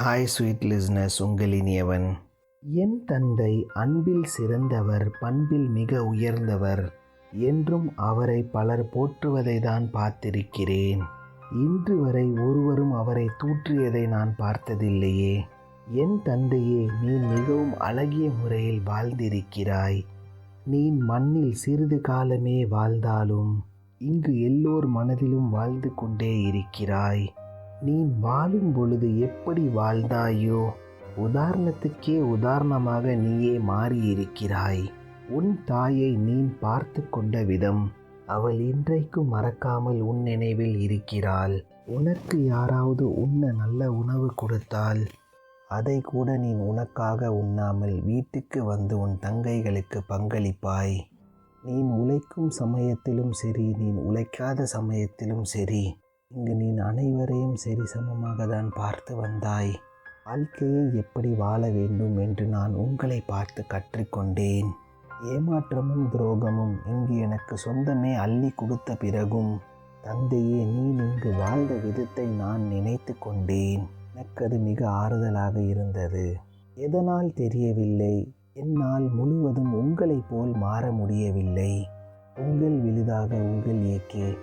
Hi sweet listeners உங்கள் இனியவன் என் தந்தை அன்பில் சிறந்தவர் பண்பில் மிக உயர்ந்தவர் என்றும் அவரை பலர் போற்றுவதை தான் பார்த்திருக்கிறேன். இன்று வரை ஒருவரும் அவரை தூற்றியதை நான் பார்த்ததில்லையே. என் தந்தையே நீ மிகவும் அழகிய முறையில் வாழ்ந்திருக்கிறாய். நீ மண்ணில் சிறிது காலமே வாழ்ந்தாலும் இங்கு எல்லோர் மனதிலும் வாழ்ந்து கொண்டே இருக்கிறாய். நீ வாழும் பொழுது எப்படி வாழ்ந்தாயோ? உதாரணத்துக்கே உதாரணமாக நீயே மாறியிருக்கிறாய். உன் தாயை நீ பார்த்து கொண்ட விதம். அவள் இன்றைக்கும் மறக்காமல் உன் நினைவில் இருக்கிறாள். உனக்கு யாராவது உண்ண நல்ல உணவு கொடுத்தால் அதை கூட நீ உனக்காக உண்ணாமல் வீட்டுக்கு வந்து உன் தங்கைகளுக்கு பங்களிப்பாய். நீ உழைக்கும் சமயத்திலும் சரி நீ உழைக்காத சமயத்திலும் சரி. இங்கு நீ அனைவரையும் சரி சமமாக தான் பார்த்து வந்தாய். வாழ்க்கையை எப்படி வாழ வேண்டும் என்று நான் உங்களை பார்த்து கற்றுக்கொண்டேன். ஏமாற்றமும் துரோகமும் இங்கு எனக்கு சொந்தமே அள்ளி கொடுத்த பிறகும் தந்தையே நீ இங்கு வாழ்ந்த விதத்தை நான் நினைத்து கொண்டேன். எனக்கு அது மிக ஆறுதலாக இருந்தது. எதனால் தெரியவில்லை? என்னால் முழுவதும் உங்களைப் போல் மாற முடியவில்லை. உங்கள் விழுதாக உங்கள் இயக்கே.